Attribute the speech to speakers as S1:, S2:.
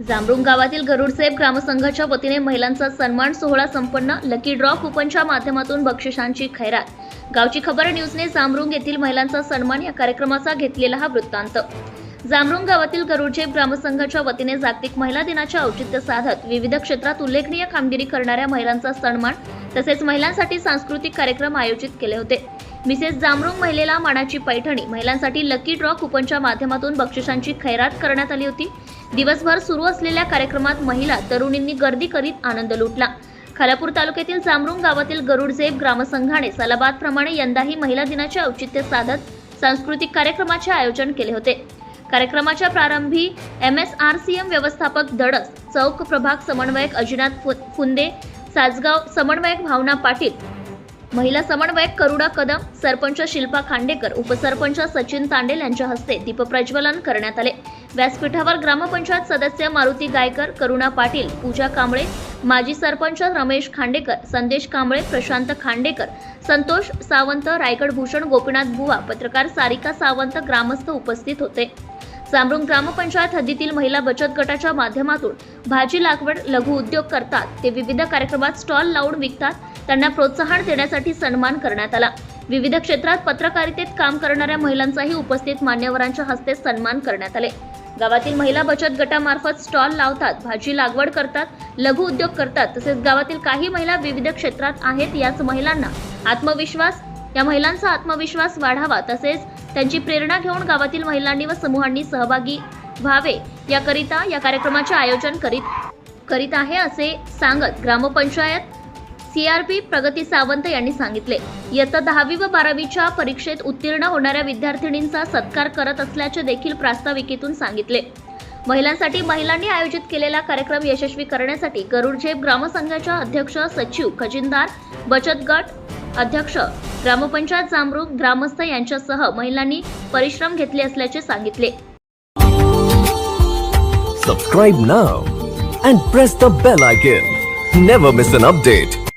S1: जांभरुंग गावातील गरुडसेब ग्रामसंघाच्या वतीने महिलांचा सन्मान सोहळा संपन्न. लकी ड्रॉ कुपनच्या माध्यमातून बक्षिसांची खैरात. गावची खबर न्यूजने जांभरुंग येथील महिलांचा सन्मान या कार्यक्रमाचा घेतलेला हा वृत्तांत. जांभरुंग गावातील गरुडझेप ग्रामसंघाच्या वतीने जागतिक महिला दिनाचे औचित्य साधत विविध क्षेत्रात उल्लेखनीय कामगिरी करणाऱ्या महिलांचा सन्मान तसेच महिलांसाठी सांस्कृतिक कार्यक्रम आयोजित केले होते. मिसेस जांभरुंग महिलेला मानाची पैठणी. महिलांसाठी लकी ड्रॉ कुपनच्या माध्यमातून बक्षिसांची खैरात करण्यात आली होती. दिवसभर सुरू असलेल्या कार्यक्रमात महिला तरुणींनी गर्दी करीत आनंद लुटला. खालापूर तालुक्यातील जांभरुंग गावातील गरुडझेब ग्रामसंघाने सलाबादप्रमाणे यंदाही महिला दिनाचे औचित्य साधत सांस्कृतिक कार्यक्रमाचे आयोजन केले होते. कार्यक्रमाच्या प्रारंभी M S R C M व्यवस्थापक धडस चौक प्रभाग समन्वयक अजिनाथ फु- फुंदे सासगाव समन्वयक भावना पाटील महिला समन्वयक करुडा कदम सरपंच शिल्पा खांडेकर उपसरपंच सचिन तांडेल यांच्या हस्ते दीपप्रज्वलन करण्यात आले. व्यासपीठावर ग्रामपंचायत सदस्य मारुती गायकर करुणा पाटील पूजा कांबळे माजी सरपंच रमेश खांडेकर संदेश कांबळे प्रशांत खांडेकर संतोष सावंत रायगड भूषण गोपीनाथ बुवा पत्रकार सारिका सावंत ग्रामस्थ उपस्थित होते. जांभरुंग ग्रामपंचायत हद्दीतील महिला बचत गटाच्या माध्यमातून भाजी लागवड लघु उद्योग करतात. ते विविध कार्यक्रमात स्टॉल लावून विकतात. त्यांना प्रोत्साहन देण्यासाठी सन्मान करण्यात आला. विविध क्षेत्रात पत्रकारितेत काम करणाऱ्या महिलांचाही उपस्थित मान्यवरांच्या हस्ते सन्मान करण्यात आले. गावातील महिला बचत गटामार्फत स्टॉल लावतात भाजी लागवड करतात लघु उद्योग करतात तसेच गावातील काही महिला विविध क्षेत्रात आहेत याच महिलांना आत्मविश्वास या महिलांचा आत्मविश्वास वाढावा तसेच त्यांची प्रेरणा घेऊन गावातील महिलांनी व समूहांनी सहभागी व्हावे याकरिता या कार्यक्रमाचे आयोजन करीत करीत आहे असे सांगत ग्रामपंचायत सीआरपी प्रगती सावंत यांनी सांगितले. इयत्ता दहावी व बारावीच्या परीक्षेत उत्तीर्ण होणाऱ्या विद्यार्थिनींचा सत्कार करत असल्याचे देखील प्रास्ताविकेतून सांगितले. महिलांसाठी महिलांनी आयोजित केलेला कार्यक्रम यशस्वी करण्यासाठी गरुडझेप ग्रामसंघाच्या अध्यक्ष सचिव खजिनदार बचत गट अध्यक्ष ग्रामपंचायत जामरूक ग्रामस्थ यांच्यासह महिलांनी परिश्रम घेतले असल्याचे सांगितले.
S2: Subscribe now and press the bell icon never miss an update